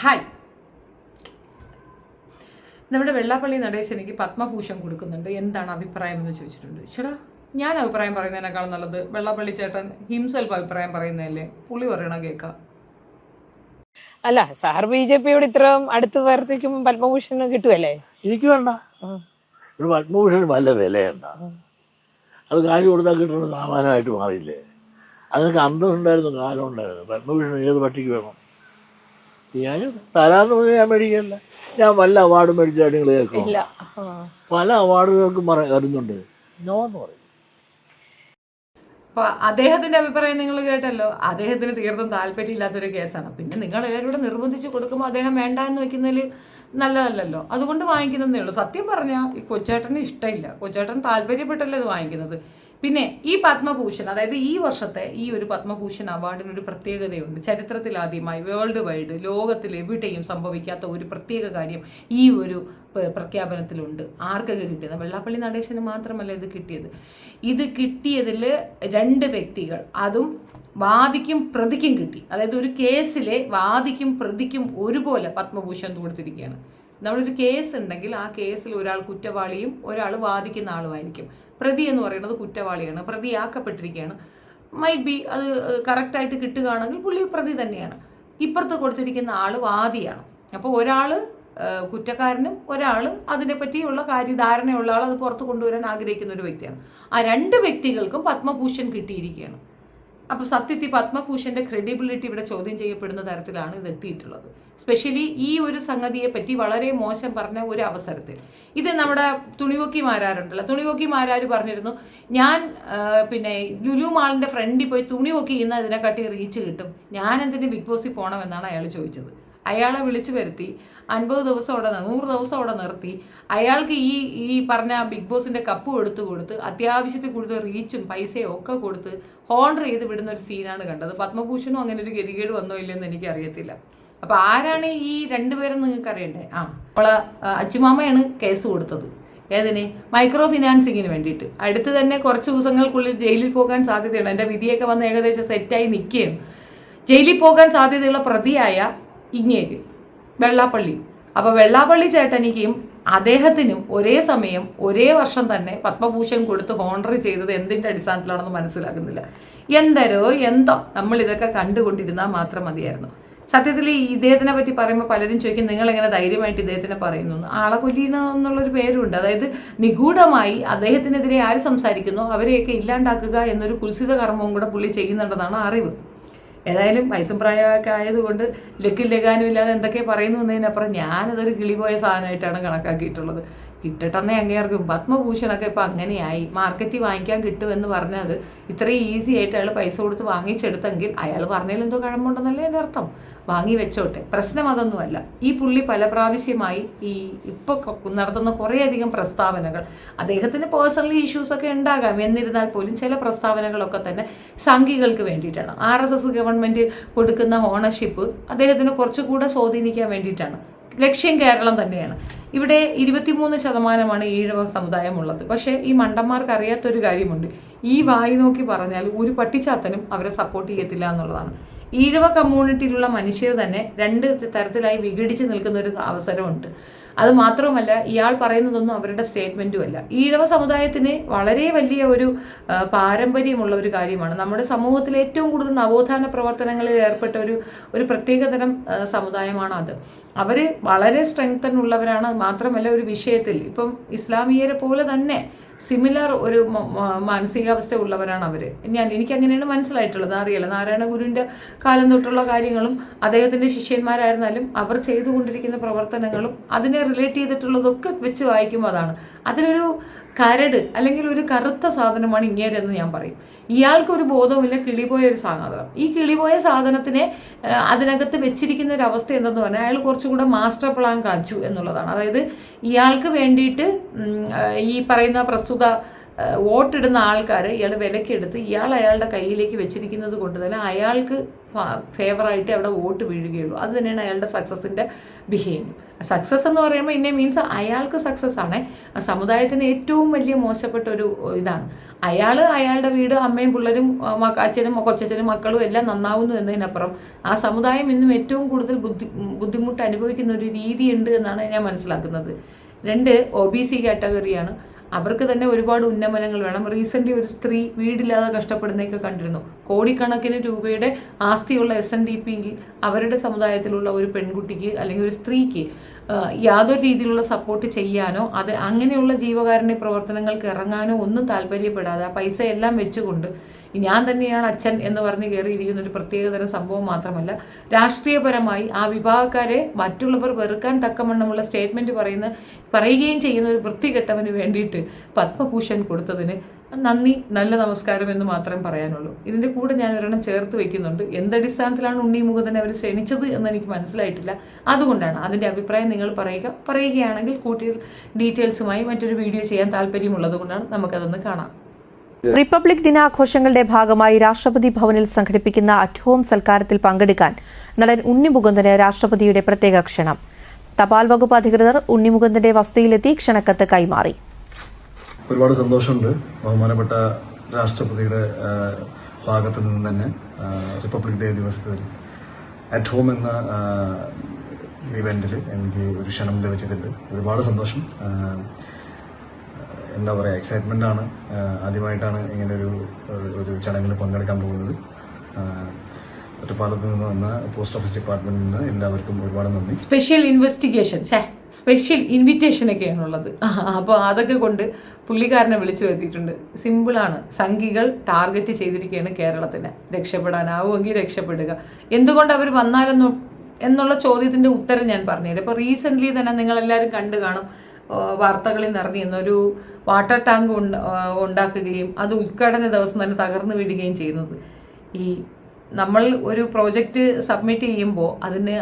Hi നമ്മുടെ വെള്ളാപ്പള്ളി നടേശനിക്ക് പത്മഭൂഷൺ കൊടുക്കുന്നുണ്ട്. എന്താണ് അഭിപ്രായം എന്ന് ചോദിച്ചിട്ടുണ്ട്. ചേട്ടാ ഞാൻ അഭിപ്രായം പറയുന്നതിനേക്കാളും നല്ലത് വെള്ളാപ്പള്ളി ചേട്ടൻ ഹിംസെൽഫ് അഭിപ്രായം പറയുന്നതല്ലേ? പുള്ളി പറയണ കേൾക്കാം അല്ല സാർ ബി ജെ പിയോട് ഇത്രയും അടുത്ത് വർത്തിക്കുമ്പോൾ പത്മഭൂഷൺ കിട്ടുമല്ലേ എനിക്ക് വേണ്ട. ഒരു പത്മഭൂഷൺ വല്ല വിലയുണ്ട? അത് കാശ് കൊടുത്താൽ കിട്ടുന്ന സാമാനമായിട്ട് മാറിയില്ലേ? അതിനൊക്കെ അന്തം ഉണ്ടായിരുന്നു കാലം ഉണ്ടായിരുന്നു. പത്മഭൂഷൺ ഏത് പട്ടിക്ക് വേണം? ഞാൻ തരാന്ന് പറഞ്ഞാൽ ഞാൻ മേടിക്കില്ല ഞാൻ വല്ല അവാർഡ് മേടിച്ചാണ് നിങ്ങൾ കേൾക്കും ഇല്ല. പല അവാർഡുകൾക്കും വരുന്നുണ്ട്. നോ എന്ന് പറയും. അപ്പൊ അദ്ദേഹത്തിന്റെ അഭിപ്രായം നിങ്ങൾ കേട്ടല്ലോ. അദ്ദേഹത്തിന് തീർത്തും താല്പര്യമില്ലാത്തൊരു കേസാണ്. പിന്നെ നിങ്ങൾ എല്ലാവരും നിർബന്ധിച്ച് കൊടുക്കുമ്പോൾ അദ്ദേഹം വേണ്ട എന്ന് വെക്കുന്നതിൽ നല്ലതല്ലല്ലോ. അതുകൊണ്ട് വാങ്ങിക്കുന്നതേ ഉള്ളൂ. സത്യം പറഞ്ഞാൽ ഈ കൊച്ചേട്ടന് ഇഷ്ടമില്ല. കൊച്ചേട്ടൻ താല്പര്യപ്പെട്ടല്ലേ ഇത് വാങ്ങിക്കുന്നത്. പിന്നെ ഈ പത്മഭൂഷൺ അതായത് ഈ വർഷത്തെ ഈ ഒരു പത്മഭൂഷൺ അവാർഡിന് ഒരു പ്രത്യേകതയുണ്ട്. ചരിത്രത്തിൽ ആദ്യമായി വേൾഡ് വൈഡ് ലോകത്തിൽ എവിടെയും സംഭവിക്കാത്ത ഒരു പ്രത്യേക കാര്യം ഈ ഒരു പ്ര- പ്രഖ്യാപനത്തിലുണ്ട്. ആർക്കൊക്കെ കിട്ടിയത്? വെള്ളാപ്പള്ളി നടേശന് മാത്രമല്ല ഇത് കിട്ടിയത്. ഇത് കിട്ടിയതിൽ രണ്ട് വ്യക്തികൾ അതും വാദിക്കും പ്രതിക്കും കിട്ടി. അതായത് ഒരു കേസിലെ വാദിക്കും പ്രതിക്കും ഒരുപോലെ പത്മഭൂഷൺ കൊടുത്തിരിക്കുകയാണ്. നമ്മളൊരു കേസ് ഉണ്ടെങ്കിൽ ആ കേസിൽ ഒരാൾ കുറ്റവാളിയും ഒരാൾ വാദിക്കുന്ന ആളുമായിരിക്കും. പ്രതി എന്ന് പറയുന്നത് കുറ്റവാളിയാണ് പ്രതിയാക്കപ്പെട്ടിരിക്കുകയാണ് മൈറ്റ് ബി അത് കറക്റ്റായിട്ട് കിട്ടുകയാണെങ്കിൽ പുള്ളി പ്രതി തന്നെയാണ്. ഇപ്പുറത്ത് കൊടുത്തിരിക്കുന്ന ആൾ വാദിയാണ്. അപ്പോൾ ഒരാൾ കുറ്റക്കാരനും ഒരാൾ അതിനെപ്പറ്റിയുള്ള കാര്യധാരണയുള്ള ആൾ അത് പുറത്ത് കൊണ്ടുവരാൻ ആഗ്രഹിക്കുന്ന ഒരു വ്യക്തിയാണ്. ആ രണ്ട് വ്യക്തികൾക്കും പത്മഭൂഷൺ കിട്ടിയിരിക്കുകയാണ്. അപ്പോൾ സത്യത്തിൽ പത്മഭൂഷന്റെ ക്രെഡിബിലിറ്റി ഇവിടെ ചോദ്യം ചെയ്യപ്പെടുന്ന തരത്തിലാണ് ഇത് എത്തിയിട്ടുള്ളത്. സ്പെഷ്യലി ഈ ഒരു സംഗതിയെ പറ്റി വളരെ മോശം പറഞ്ഞ ഒരു അവസരത്തിൽ. ഇത് നമ്മുടെ തുണിവോക്കി മാരാറുണ്ടല്ലോ തുണിവോക്കി മാരാർ പറഞ്ഞിരുന്നു ഞാൻ പിന്നെ ലുലു മാളിന്റെ ഫ്രണ്ടിൽ പോയി തുണിവോക്കി ഇന്ന് അതിനെക്കാട്ടി റീച്ച് കിട്ടും. ഞാൻ എന്തിന് ബിഗ് ബോസിൽ പോകണമെന്നാണ് അയാൾ ചോദിച്ചത്. അയാളെ വിളിച്ചു വരുത്തി. അൻപത് ദിവസം അവിടെ നൂറ് ദിവസം അവിടെ നിർത്തി. അയാൾക്ക് ഈ ഈ പറഞ്ഞ ബിഗ് ബോസിന്റെ കപ്പ് കൊടുത്തു കൊടുത്ത് അത്യാവശ്യത്തിൽ കൂടുതൽ റീച്ചും പൈസയും ഒക്കെ കൊടുത്ത് ഹോണർ ചെയ്ത് വിടുന്ന ഒരു സീനാണ് കണ്ടത്. പത്മഭൂഷണും അങ്ങനെ ഒരു ഗതികേട് വന്നോ ഇല്ലെന്ന് എനിക്ക് അറിയത്തില്ല അപ്പൊ ആരാണ് ഈ രണ്ടുപേരും നിങ്ങൾക്ക് അറിയണ്ടേ? ആ അവളെ അച്ചുമാമയാണ് കേസ് കൊടുത്തത്. ഏതിന്? മൈക്രോ ഫിനാൻസിങ്ങിന് വേണ്ടിയിട്ട്. അടുത്ത് തന്നെ കുറച്ച് ദിവസങ്ങൾക്കുള്ളിൽ ജയിലിൽ പോകാൻ സാധ്യതയുണ്ട്. എന്റെ വിധിയൊക്കെ വന്ന് ഏകദേശം സെറ്റായി നിൽക്കുകയും ജയിലിൽ പോകാൻ സാധ്യതയുള്ള പ്രതിയായ ഇങ്ങേര്. വെള്ളാപ്പള്ളി. അപ്പോൾ വെള്ളാപ്പള്ളി ചേട്ടനിക്കും അദ്ദേഹത്തിനും ഒരേ സമയം ഒരേ വർഷം തന്നെ പത്മഭൂഷൺ കൊടുത്ത് ഹോണർ ചെയ്തത് എന്തിന്റെ അടിസ്ഥാനത്തിലാണെന്ന് മനസ്സിലാകുന്നില്ല. എന്തരോ എന്തോ നമ്മൾ ഇതൊക്കെ കണ്ടുകൊണ്ടിരുന്നാൽ മാത്രം മതിയായിരുന്നു. സത്യത്തിൽ ഈ ഇദ്ദേഹത്തിനെ പറ്റി പറയുമ്പോൾ പലരും ചോദിക്കും നിങ്ങൾ എങ്ങനെ ധൈര്യമായിട്ട് ഇദ്ദേഹത്തിനെ പറയുന്നു? ആളകൊല്ലീന ആളെ കൊല്ലീന എന്നുള്ളൊരു പേരുണ്ട്. അതായത് നിഗൂഢമായി അദ്ദേഹത്തിനെതിരെ ആര് സംസാരിക്കുന്നു അവരെയൊക്കെ ഇല്ലാണ്ടാക്കുക എന്നൊരു കുൽസിത കർമ്മവും കൂടെ പുള്ളി ചെയ്യുന്നുണ്ടെന്നാണ് അറിവ്. ഏതായാലും വയസ്സും പ്രായമൊക്കെ ആയതുകൊണ്ട് ലക്കും ലഗാനും ഇല്ലാതെ എന്തൊക്കെ പറയുന്നു എന്നതിനപ്പുറം ഞാനതൊരു കിളിപോയ സാധനമായിട്ടാണ് കണക്കാക്കിയിട്ടുള്ളത്. കിട്ടട്ടെന്നേ അങ്ങേർക്കും പത്മഭൂഷണൊക്കെ ഇപ്പം അങ്ങനെയായി. മാർക്കറ്റിൽ വാങ്ങിക്കാൻ കിട്ടുമെന്ന് പറഞ്ഞത് ഇത്രയും ഈസി ആയിട്ട് അയാൾ പൈസ കൊടുത്ത് വാങ്ങിച്ചെടുത്തെങ്കിൽ അയാൾ പറഞ്ഞതിൽ എന്തോ കഴമ്പുണ്ടെന്നല്ലേ എന്റെ അർത്ഥം. വാങ്ങി വെച്ചോട്ടെ. പ്രശ്നം അതൊന്നുമല്ല. ഈ പുള്ളി പല പ്രാവശ്യമായി ഈ ഇപ്പോൾ നടത്തുന്ന കുറേയധികം പ്രസ്താവനകൾ അദ്ദേഹത്തിന് പേഴ്സണലി ഇഷ്യൂസൊക്കെ ഉണ്ടാകാം. എന്നിരുന്നാൽ പോലും ചില പ്രസ്താവനകളൊക്കെ തന്നെ സംഘികൾക്ക് വേണ്ടിയിട്ടാണ്. ആർ എസ് എസ് ഗവൺമെന്റ് കൊടുക്കുന്ന ഓണർഷിപ്പ് അദ്ദേഹത്തിന് കുറച്ചുകൂടെ സ്വാധീനിക്കാൻ വേണ്ടിയിട്ടാണ്. ലക്ഷ്യം കേരളം തന്നെയാണ്. ഇവിടെ ഇരുപത്തിമൂന്ന് ശതമാനമാണ് ഈഴവ സമുദായമുള്ളത്. പക്ഷേ ഈ മണ്ടന്മാർക്ക് അറിയാത്തൊരു കാര്യമുണ്ട്. ഈ വായി നോക്കി പറഞ്ഞാൽ ഒരു പട്ടിച്ചാത്തനും അവരെ സപ്പോർട്ട് ചെയ്യത്തില്ല എന്നുള്ളതാണ്. ഈഴവ കമ്മ്യൂണിറ്റിയിലുള്ള മനുഷ്യർ തന്നെ രണ്ട് തരത്തിലായി വിഘടിച്ച് നിൽക്കുന്ന ഒരു അവസരമുണ്ട്. അത് മാത്രവുമല്ല ഇയാൾ പറയുന്നതൊന്നും അവരുടെ സ്റ്റേറ്റ്മെന്റും അല്ല. ഈഴവ സമുദായത്തിന് വളരെ വലിയ ഒരു പാരമ്പര്യമുള്ള ഒരു കാര്യമാണ്. നമ്മുടെ സമൂഹത്തിൽ ഏറ്റവും കൂടുതൽ നവോത്ഥാന പ്രവർത്തനങ്ങളിൽ ഏർപ്പെട്ട ഒരു ഒരു പ്രത്യേകതരം സമുദായമാണ് അത്. അവർ വളരെ സ്ട്രെങ്തൻ ഉള്ളവരാണ് മാത്രമല്ല ഒരു വിഷയത്തിൽ. ഇപ്പം ഇസ്ലാമിയരെ പോലെ തന്നെ സിമിലർ ഒരു മാനസികാവസ്ഥ ഉള്ളവരാണ് അവർ ഞാൻ എനിക്ക് അങ്ങനെയാണ് മനസ്സിലായിട്ടുള്ളത്. അറിയില്ല. നാരായണ ഗുരുവിന്റെ കാലം തൊട്ടുള്ള കാര്യങ്ങളും അദ്ദേഹത്തിന്റെ ശിഷ്യന്മാരായിരുന്നാലും അവർ ചെയ്തുകൊണ്ടിരിക്കുന്ന പ്രവർത്തനങ്ങളും അതിനെ റിലേറ്റ് ചെയ്തിട്ടുള്ളതൊക്കെ വെച്ച് വായിക്കുമ്പോൾ അതാണ്. അതിനൊരു കരട് അല്ലെങ്കിൽ ഒരു കറുത്ത സാധനമാണ് ഇങ്ങേരെന്ന് ഞാൻ പറയും. ഇയാൾക്കൊരു ബോധവുമില്ല. കിളിപോയ ഒരു സാധനം. ഈ കിളിപോയ സാധനത്തിനെ അതിനകത്ത് വെച്ചിരിക്കുന്ന ഒരു അവസ്ഥ എന്തെന്ന് പറഞ്ഞാൽ അയാൾ കുറച്ചുകൂടെ മാസ്റ്റർ പ്ലാൻ കാച്ചു എന്നുള്ളതാണ്. അതായത് ഇയാൾക്ക് വേണ്ടിയിട്ട് ഈ പറയുന്ന പ്രസ്തുത വോട്ടിടുന്ന ആൾക്കാർ ഇയാൾ വിലക്കെടുത്ത് ഇയാൾ അയാളുടെ കയ്യിലേക്ക് വെച്ചിരിക്കുന്നത് കൊണ്ട് തന്നെ അയാൾക്ക് ഫേവറായിട്ട് അവിടെ വോട്ട് വീഴുകയുള്ളൂ. അത് തന്നെയാണ് അയാളുടെ സക്സസിന്റെ ബിഹേവിയർ. സക്സസ് എന്ന് പറയുമ്പോൾ ഇന്നെ മീൻസ് അയാൾക്ക് സക്സസ് ആണ്. സമുദായത്തിന് ഏറ്റവും വലിയ മോശപ്പെട്ട ഒരു ഇതാണ്. അയാൾ അയാളുടെ വീട് അമ്മയും പിള്ളേരും അച്ഛനും കൊച്ചച്ഛനും മക്കളും എല്ലാം നന്നാവുന്നു എന്നതിനപ്പുറം ആ സമുദായം ഇന്നും ഏറ്റവും കൂടുതൽ ബുദ്ധി ബുദ്ധിമുട്ട് അനുഭവിക്കുന്ന ഒരു രീതിയുണ്ട് എന്നാണ് ഞാൻ മനസ്സിലാക്കുന്നത്. രണ്ട് ഒ ബി സി കാറ്റഗറിയാണ് അവർക്ക് തന്നെ ഒരുപാട് ഉന്നമനങ്ങൾ വേണം. റീസെന്റ്ലി ഒരു സ്ത്രീ വീടില്ലാതെ കഷ്ടപ്പെടുന്നതൊക്കെ കണ്ടിരുന്നു. കോടിക്കണക്കിന് രൂപയുടെ ആസ്തിയുള്ള എസ് എൻ ഡി പിയിൽ അവരുടെ സമുദായത്തിലുള്ള ഒരു പെൺകുട്ടിക്ക് അല്ലെങ്കിൽ ഒരു സ്ത്രീക്ക് യാതൊരു രീതിയിലുള്ള സപ്പോർട്ട് ചെയ്യാനോ അത് അങ്ങനെയുള്ള ജീവകാരുണ്യ പ്രവർത്തനങ്ങൾക്ക് ഇറങ്ങാനോ ഒന്നും താല്പര്യപ്പെടാതെ ആ പൈസ എല്ലാം വെച്ചുകൊണ്ട് ഞാൻ തന്നെയാണ് അച്ഛൻ എന്ന് പറഞ്ഞ് കയറിയിരിക്കുന്ന ഒരു പ്രത്യേകതരം സംഭവം മാത്രമല്ല രാഷ്ട്രീയപരമായി ആ വിഭാഗക്കാരെ മറ്റുള്ളവർ വെറുക്കാൻ തക്കമണ്ണമുള്ള സ്റ്റേറ്റ്മെന്റ് പറയുന്ന പറയുകയും ചെയ്യുന്ന ഒരു വൃത്തികെട്ടവന് വേണ്ടിയിട്ട് പത്മഭൂഷൺ കൊടുത്തതിന് നന്ദി നല്ല നമസ്കാരം എന്ന് മാത്രം പറയാനുള്ളൂ. ഇതിന്റെ കൂടെ ഞാൻ ഒരെണ്ണം ചേർത്ത് വെക്കുന്നുണ്ട്. എന്തടിസ്ഥാനത്തിലാണ് ഉണ്ണി മുകുന്ദനെ അവർ ക്ഷണിച്ചത് എന്ന് എനിക്ക് മനസ്സിലായിട്ടില്ല. അതുകൊണ്ടാണ് അതിന്റെ അഭിപ്രായം നിങ്ങൾ പറയുക. പറയുകയാണെങ്കിൽ കൂട്ടി ഡീറ്റെയിൽസുമായി മറ്റൊരു വീഡിയോ ചെയ്യാൻ താല്പര്യമുള്ളത് കൊണ്ടാണ് നമുക്കതൊന്ന് കാണാം. റിപ്പബ്ലിക് ദിനാഘോഷങ്ങളുടെ ഭാഗമായി രാഷ്ട്രപതി ഭവനിൽ സംഘടിപ്പിക്കുന്ന അറ്റ് ഹോം സൽക്കാരത്തിൽ പങ്കെടുക്കാൻ നടൻ ഉണ്ണിമുകുന്ദന് രാഷ്ട്രപതിയുടെ പ്രത്യേക ക്ഷണം. തപാൽ വകുപ്പ് അധികൃതർ ഉണ്ണിമുകുന്ദന്റെ വസതിയിലെത്തി ക്ഷണക്കത്ത് കൈമാറി. ഒരുപാട് സന്തോഷമുണ്ട്. ബഹുമാനപ്പെട്ട രാഷ്ട്രപതിയുടെ ഭാഗത്ത് നിന്ന് തന്നെ റിപ്പബ്ലിക് ഡേ ദിവസത്തിൽ. അറ്റ് ഹോം എന്ന ഇവന്റിൽ എനിക്ക് ഒരു ക്ഷണം ലഭിച്ചിട്ടുണ്ട് ഒരുപാട് സന്തോഷം. എന്താ പറയുക എക്സൈറ്റ്മെന്റ് ആണ് ആദ്യമായിട്ടാണ് ഇങ്ങനെ ഒരു ഒരു ചടങ്ങിൽ പങ്കെടുക്കാൻ പോകുന്നത്. ഒറ്റപ്പാലത്ത് നിന്ന് വന്ന പോസ്റ്റ് ഓഫീസ് ഡിപ്പാർട്ട്മെന്റിൽ നിന്ന് എല്ലാവർക്കും ഒരുപാട് നന്ദി. സ്പെഷ്യൽ ഇൻവെസ്റ്റിഗേഷൻ സ്പെഷ്യൽ ഇൻവിറ്റേഷൻ ഒക്കെയാണ് ഉള്ളത് അപ്പോൾ അതൊക്കെ കൊണ്ട് പുള്ളിക്കാരനെ വിളിച്ചു വരുത്തിയിട്ടുണ്ട്. സിമ്പിളാണ് സംഘികൾ ടാർഗറ്റ് ചെയ്തിരിക്കുകയാണ് കേരളത്തിന്. രക്ഷപ്പെടാനാവുമെങ്കിൽ രക്ഷപ്പെടുക. എന്തുകൊണ്ട് അവർ വന്നാലെന്നു എന്നുള്ള ചോദ്യത്തിന്റെ ഉത്തരം ഞാൻ പറഞ്ഞുതരാം. ഇപ്പോൾ റീസെന്റ്ലി തന്നെ നിങ്ങളെല്ലാവരും കണ്ടു കാണും. വാർത്തകളിൽ നിറഞ്ഞിരുന്ന ഒരു വാട്ടർ ടാങ്ക് ഉണ്ട- ഉണ്ടാക്കുകയും അത് ഉദ്ഘാടന ദിവസം തന്നെ തകർന്നു വിടുകയും ചെയ്യുന്നത്. ഈ നമ്മൾ ഒരു പ്രോജക്റ്റ് സബ്മിറ്റ് ചെയ്യുമ്പോൾ അതിന്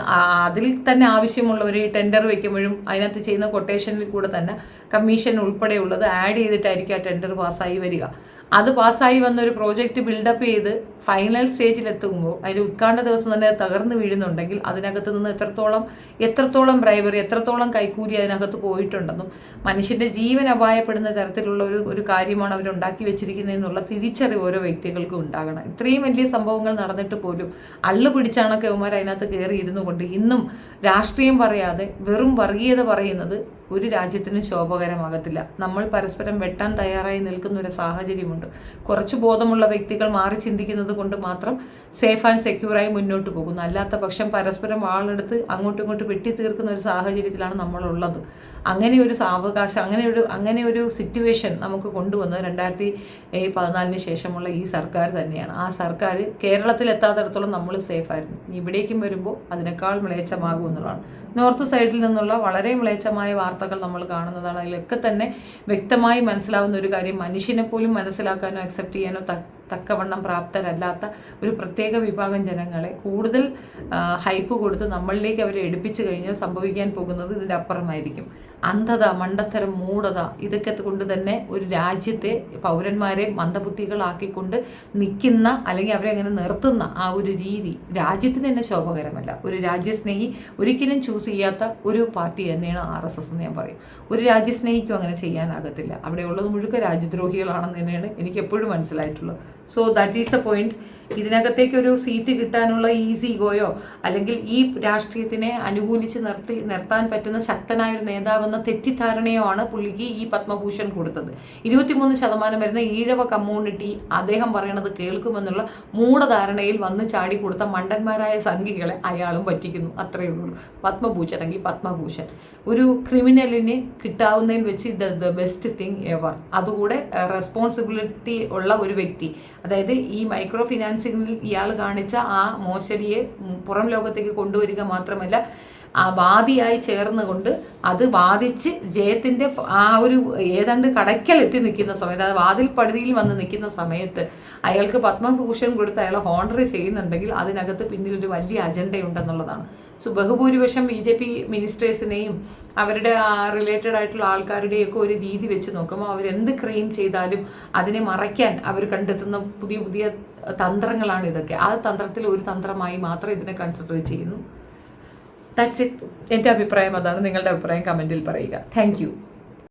അതിൽ തന്നെ ആവശ്യമുള്ള ഒരു ടെൻഡർ വയ്ക്കുമ്പോഴും അതിനകത്ത് ചെയ്യുന്ന കൊട്ടേഷനിൽ കൂടെ തന്നെ കമ്മീഷൻ ഉൾപ്പെടെയുള്ളത് ആഡ് ചെയ്തിട്ടായിരിക്കും ആ ടെൻഡർ പാസ്സായി വരിക. അത് പാസ്സായി വന്ന ഒരു പ്രോജക്റ്റ് ബിൽഡപ്പ് ചെയ്ത് ഫൈനൽ സ്റ്റേജിൽ എത്തുമ്പോൾ അതിന്റെ ഉദ്ഘാടന ദിവസം തന്നെ തകർന്ന് വീഴുന്നുണ്ടെങ്കിൽ അതിനകത്ത് നിന്ന് എത്രത്തോളം എത്രത്തോളം ബ്രൈവറി എത്രത്തോളം കൈക്കൂലി അതിനകത്ത് പോയിട്ടുണ്ടെന്നും മനുഷ്യന്റെ ജീവൻ അപായപ്പെടുന്ന തരത്തിലുള്ള ഒരു ഒരു കാര്യമാണ് അവർ ഉണ്ടാക്കി വെച്ചിരിക്കുന്നതെന്നുള്ള തിരിച്ചറിവ് ഓരോ വ്യക്തികൾക്കും ഉണ്ടാകണം. ഇത്രയും വലിയ സംഭവങ്ങൾ നടന്നിട്ട് പോലും അള്ളു പിടിച്ചാണ് കൗമാർ അതിനകത്ത് കയറിയിരുന്നു കൊണ്ട് ഇന്നും രാഷ്ട്രീയം പറയാതെ വെറും വർഗീയത പറയുന്നത് ഒരു രാജ്യത്തിനും ശോഭകരമാകത്തില്ല. നമ്മൾ പരസ്പരം വെട്ടാൻ തയ്യാറായി നിൽക്കുന്ന ഒരു സാഹചര്യമുണ്ട്. കുറച്ച് ബോധമുള്ള വ്യക്തികൾ മാറി ചിന്തിക്കുന്നത് കൊണ്ട് മാത്രം സേഫ് ആൻഡ് സെക്യൂറായി മുന്നോട്ട് പോകുന്നു. അല്ലാത്ത പക്ഷം പരസ്പരം ആളെടുത്ത് അങ്ങോട്ടും ഇങ്ങോട്ടും വെട്ടി തീർക്കുന്ന ഒരു സാഹചര്യത്തിലാണ് നമ്മളുള്ളത്. അങ്ങനെ ഒരു സാവകാശം അങ്ങനെ ഒരു അങ്ങനെ ഒരു സിറ്റുവേഷൻ നമുക്ക് കൊണ്ടുവന്നത് രണ്ടായിരത്തി പതിനാലിന് ശേഷമുള്ള ഈ സർക്കാർ തന്നെയാണ്. ആ സർക്കാർ കേരളത്തിൽ എത്താത്തിടത്തോളം നമ്മൾ സേഫായിരുന്നു ഇവിടേക്കും വരുമ്പോൾ അതിനേക്കാൾ മ്ലേച്ഛമാകും എന്നുള്ളതാണ്. നോർത്ത് സൈഡിൽ നിന്നുള്ള വളരെ മ്ലേച്ഛമായ വാർത്തകൾ നമ്മൾ കാണുന്നതാണ്. അതിലൊക്കെ തന്നെ വ്യക്തമായി മനസ്സിലാവുന്ന ഒരു കാര്യം മനുഷ്യനെ പോലും മനസ്സിലാക്കാനോ അക്സെപ്റ്റ് ചെയ്യാനോ തക്കവണ്ണം പ്രാപ്തരല്ലാത്ത ഒരു പ്രത്യേക വിഭാഗം ജനങ്ങളെ കൂടുതൽ ഹൈപ്പ് കൊടുത്ത് നമ്മളിലേക്ക് അവരെ എടുപ്പിച്ചു കഴിഞ്ഞാൽ സംഭവിക്കാൻ പോകുന്നത് ഇതിന്റെ അപ്പുറമായിരിക്കും. അന്ധത മണ്ടത്തരം മൂടത ഇതൊക്കെ കൊണ്ട് തന്നെ ഒരു രാജ്യത്തെ പൗരന്മാരെ മന്ദബുദ്ധികളാക്കിക്കൊണ്ട് നിൽക്കുന്ന അല്ലെങ്കിൽ അവരെ അങ്ങനെ നിർത്തുന്ന ആ ഒരു രീതി രാജ്യത്തിന് തന്നെ ശോഭകരമല്ല. ഒരു രാജ്യസ്നേഹി ഒരിക്കലും ചൂസ് ചെയ്യാത്ത ഒരു പാർട്ടി തന്നെയാണ് ആർ എസ് എസ് എന്ന് ഞാൻ പറയും. ഒരു രാജ്യസ്നേഹിക്കും അങ്ങനെ ചെയ്യാനാകത്തില്ല. അവിടെയുള്ളത് മുഴുക്ക രാജ്യദ്രോഹികളാണെന്ന് തന്നെയാണ് എനിക്ക് എപ്പോഴും മനസ്സിലായിട്ടുള്ളത്. So that is a point ഇതിനകത്തേക്ക് ഒരു സീറ്റ് കിട്ടാനുള്ള ഈസി ഗോയോ അല്ലെങ്കിൽ ഈ രാഷ്ട്രീയത്തിനെ അനുകൂലിച്ച് നിർത്തി നിർത്താൻ പറ്റുന്ന ശക്തനായ ഒരു നേതാവെന്ന തെറ്റിദ്ധാരണയോ ആണ് പുള്ളിക്ക് ഈ പത്മഭൂഷൺ കൊടുത്തത്. ഇരുപത്തിമൂന്ന് ശതമാനം വരുന്ന ഈഴവ കമ്മ്യൂണിറ്റി അദ്ദേഹം പറയണത് കേൾക്കുമെന്നുള്ള മൂഢധാരണയിൽ വന്ന് ചാടി കൊടുത്ത മണ്ടന്മാരായ സംഘികളെ അയാളും പറ്റിക്കുന്നു. അത്രയേ ഉള്ളൂ. പത്മഭൂഷൺ അല്ലെങ്കിൽ പത്മഭൂഷൺ. ഒരു ക്രിമിനലിന് കിട്ടാവുന്നതിൽ വെച്ച് the the best thing ever അതുകൂടെ റെസ്പോൺസിബിലിറ്റി ഉള്ള ഒരു വ്യക്തി. അതായത് ഈ മൈക്രോ ഫിനാൻസിങ്ങിൽ ഇയാൾ കാണിച്ച ആ മോശടിയെ പുറം ലോകത്തേക്ക് കൊണ്ടുവരിക മാത്രമല്ല ആ വാദിയായി ചേർന്നുകൊണ്ട് അത് വാദിച്ച് ജയത്തിന്റെ ആ ഒരു ഏതാണ്ട് കടയ്ക്കൽ എത്തി നിൽക്കുന്ന സമയത്ത് അത് വാതിൽ പടുതിയിൽ വന്ന് നിൽക്കുന്ന സമയത്ത് അയാൾക്ക് പത്മഭൂഷൺ കൊടുത്ത് അയാളെ ഹോണർ ചെയ്യുന്നുണ്ടെങ്കിൽ അതിനകത്ത് പിന്നിലൊരു വലിയ അജണ്ടയുണ്ടെന്നുള്ളതാണ്. സോ ബഹുഭൂരിപക്ഷം ബി ജെ പി മിനിസ്റ്റേഴ്സിനെയും അവരുടെ റിലേറ്റഡ് ആയിട്ടുള്ള ആൾക്കാരുടെയൊക്കെ ഒരു രീതി വെച്ച് നോക്കുമ്പോൾ അവരെന്ത് ക്രെയിം ചെയ്താലും അതിനെ മറയ്ക്കാൻ അവർ കണ്ടെത്തുന്ന പുതിയ പുതിയ തന്ത്രങ്ങളാണ് ഇതൊക്കെ. ആ തന്ത്രത്തിൽ ഒരു തന്ത്രമായി മാത്രം ഇതിനെ കൺസിഡർ ചെയ്യുന്നു. ദാറ്റ്സ് ഇറ്റ് എന്റെ അഭിപ്രായം അതാണ്. നിങ്ങളുടെ അഭിപ്രായം കമന്റിൽ പറയുക. താങ്ക്